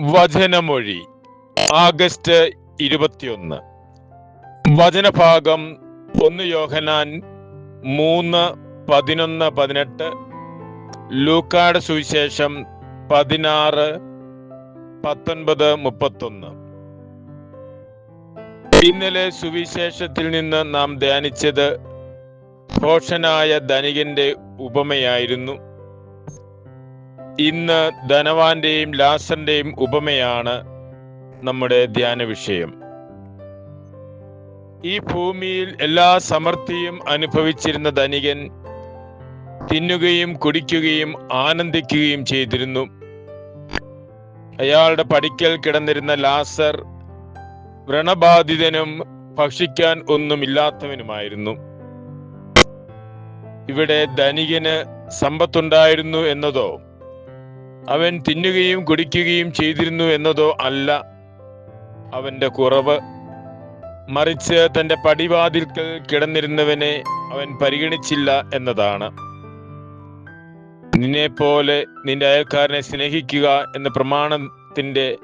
വചനമൊഴി August ഇരുപത്തിയൊന്ന്. വചനഭാഗം ഒന്ന് യോഹനാൻ മൂന്ന് പതിനൊന്ന് പതിനെട്ട് ലൂക്കാട് സുവിശേഷം പതിനാറ് പത്തൊൻപത് മുപ്പത്തൊന്ന്. ഇന്നലെ സുവിശേഷത്തിൽ നിന്ന് നാം ധ്യാനിച്ചത് ഘോഷനായ ധനികന്റെ ഉപമയായിരുന്നു. ഇന്ന് ധനവാന്റെയും ലാസന്റെയും ഉപമയാണ് നമ്മുടെ ധ്യാന വിഷയം. ഈ ഭൂമിയിൽ എല്ലാ സമൃദ്ധിയും അനുഭവിച്ചിരുന്ന ധനികൻ തിന്നുകയും കുടിക്കുകയും ആനന്ദിക്കുകയും ചെയ്തിരുന്നു. അയാളുടെ പടിക്കൽ കിടന്നിരുന്ന ലാസർ വ്രണബാധിതനും ഭക്ഷിക്കാൻ ഒന്നുമില്ലാത്തവനുമായിരുന്നു. ഇവിടെ ധനികന് സമ്പത്തുണ്ടായിരുന്നു എന്നതോ? അവൻ തിന്നുകയും കുടിക്കുകയും ചെയ്തിരുന്നു എന്നതോ അല്ല. അവന്റെ കുറവ്. മറിച്ച് തന്റെ പടിവാതിൽക്കൽ കിടന്നിരുന്നവനെ അവൻ പരിഗണിച്ചില്ല എന്നതാണ്. നിന്നെ പോലെ നിന്റെ അയൽക്കാരനെ സ്നേഹിക്കുക എന്ന പ്രമാണത്തിന്റെ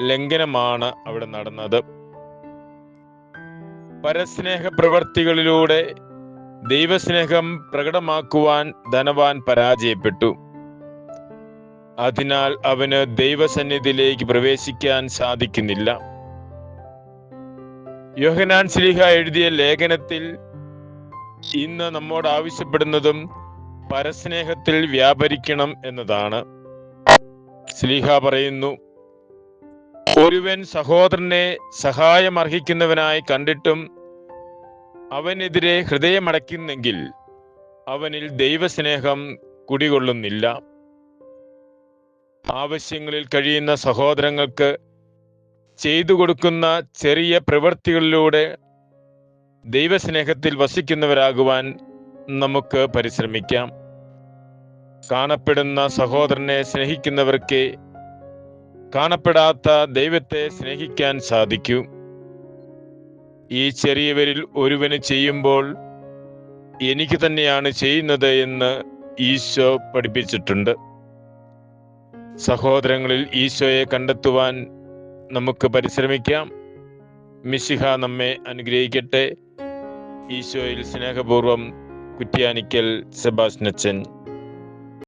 ലംഘനമാണ് അവിടെ നടന്നത്. പരസ്നേഹ പ്രവർത്തികളിലൂടെ ദൈവസ്നേഹം പ്രകടമാക്കുവാൻ ധനവാൻ പരാജയപ്പെട്ടു. അതിനാൽ അവന് ദൈവസന്നിധിയിലേക്ക് പ്രവേശിക്കാൻ സാധിക്കുന്നില്ല. യോഹനാൻ സ്ലിഹ എഴുതിയ ലേഖനത്തിൽ ഇന്ന് നമ്മോട് ആവശ്യപ്പെടുന്നതും പരസ്നേഹത്തിൽ വ്യാപരിക്കണം എന്നതാണ്. സ്ലിഹ പറയുന്നു ഒരുവൻ സഹോദരനെ സഹായം അർഹിക്കുന്നവനായി കണ്ടിട്ടും അവനെതിരെ ഹൃദയമടയ്ക്കുന്നെങ്കിൽ അവനിൽ ദൈവസ്നേഹം കുടികൊള്ളുന്നില്ല. ആവശ്യങ്ങളിൽ കഴിയുന്ന സഹോദരങ്ങൾക്ക് ചെയ്തു കൊടുക്കുന്ന ചെറിയ പ്രവൃത്തികളിലൂടെ ദൈവസ്നേഹത്തിൽ വസിക്കുന്നവരാകുവാൻ നമുക്ക് പരിശ്രമിക്കാം. കാണപ്പെടുന്ന സഹോദരനെ സ്നേഹിക്കുന്നവർക്ക് കാണപ്പെടാത്ത ദൈവത്തെ സ്നേഹിക്കാൻ സാധിക്കൂ. ഈ ചെറിയവരിൽ ഒരുവന് ചെയ്യുമ്പോൾ എനിക്ക് തന്നെയാണ് ചെയ്യുന്നത് എന്ന് ഈശോ പഠിപ്പിച്ചിട്ടുണ്ട്. സഹോദരങ്ങളിൽ ഈശോയെ കണ്ടെത്തുവാൻ നമുക്ക് പരിശ്രമിക്കാം. മിശിഹ നമ്മെ അനുഗ്രഹിക്കട്ടെ. ഈശോയിൽ സ്നേഹപൂർവം കുറ്റ്യാനിക്കൽ സെബാസ്നച്ചൻ